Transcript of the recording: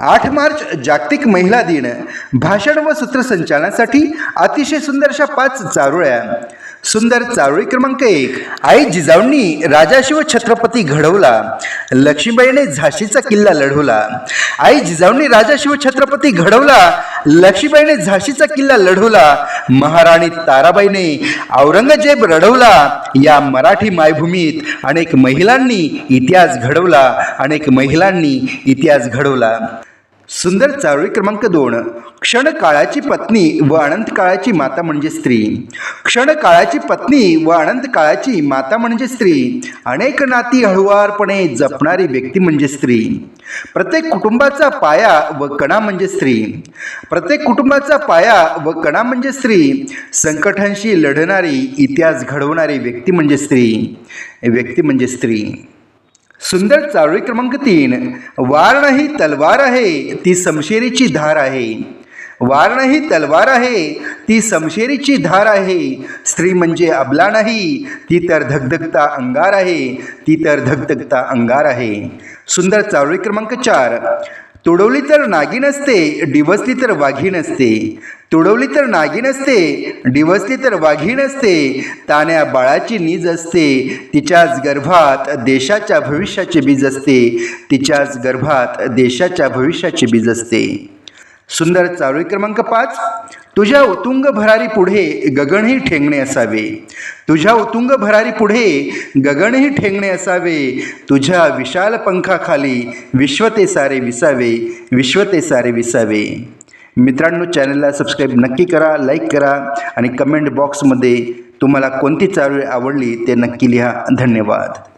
आठ मार्च जागतिक महिला दिन. भाषण व सूत्रसंचालनासाठी अतिशय सुंदर अशा पाच चारोळ्या. सुंदर चारोळी क्रमांक एक. आई जिजाऊंनी राजाशिव छत्रपती घडवला. लक्ष्मीबाईने झाशीचा किल्ला लढवला. आई जिजाऊंनी राजाशिव छत्रपती घडवला. लक्ष्मीबाईने झाशीचा किल्ला लढवला. महाराणी ताराबाईने औरंगजेब रडवला. या मराठी मायभूमीत अनेक महिलांनी इतिहास घडवला. अनेक महिलांनी इतिहास घडवला. सुंदर चारोळी क्रमांक दोन. क्षण काळाची पत्नी व अनंत काळाची माता म्हणजे स्त्री. क्षण काळाची पत्नी व अनंत काळाची माता म्हणजे स्त्री. अनेक नाती हळुवारपणे जपणारी व्यक्ती म्हणजे स्त्री. प्रत्येक कुटुंबाचा पाया व कणा म्हणजे स्त्री. प्रत्येक कुटुंबाचा पाया व कणा म्हणजे स्त्री. संकटांशी लढणारी इतिहास घडवणारी व्यक्ती म्हणजे स्त्री. व्यक्ती म्हणजे स्त्री. सुंदर चारोळी क्रमांक तीन. वारण ही तलवार आहे ती समशेरीची धार आहे. वारण ही तलवार आहे ती समशेरीची धार आहे. स्त्री म्हणजे अबला नाही ती तर धगधगता अंगार आहे ती तर धगधगता अंगार आहे. सुंदर चारोळी क्रमांक चार. तुडवली तर नागिन असते डिवसली तर वाघीण असते तुडवली तर नागिन असते डिवसली तर वाघीण असते ताण्या बाळाची नीज असते तिच्याच गर्भात देशाच्या भविष्याचे बीज असते. तिच्याच गर्भात देशाच्या भविष्याचे बीज असते. सुंदर चारोळी क्रमांक पाच तुझ्या उतुंग भरारी पुढे गगनही ठेंगणे असावे. तुझ्या उतुंग भरारी पुढे गगनही ठेंगणे असावे. तुझ्या विशाल पंखाखाली विश्वते सारे विसावे विश्वते सारे विसावे. मित्रांनो चॅनलला सबस्क्राईब नक्की करा लाईक करा आणि कमेंट बॉक्समध्ये तुम्हाला कोणती चारोळी आवडली ते नक्की लिहा. धन्यवाद.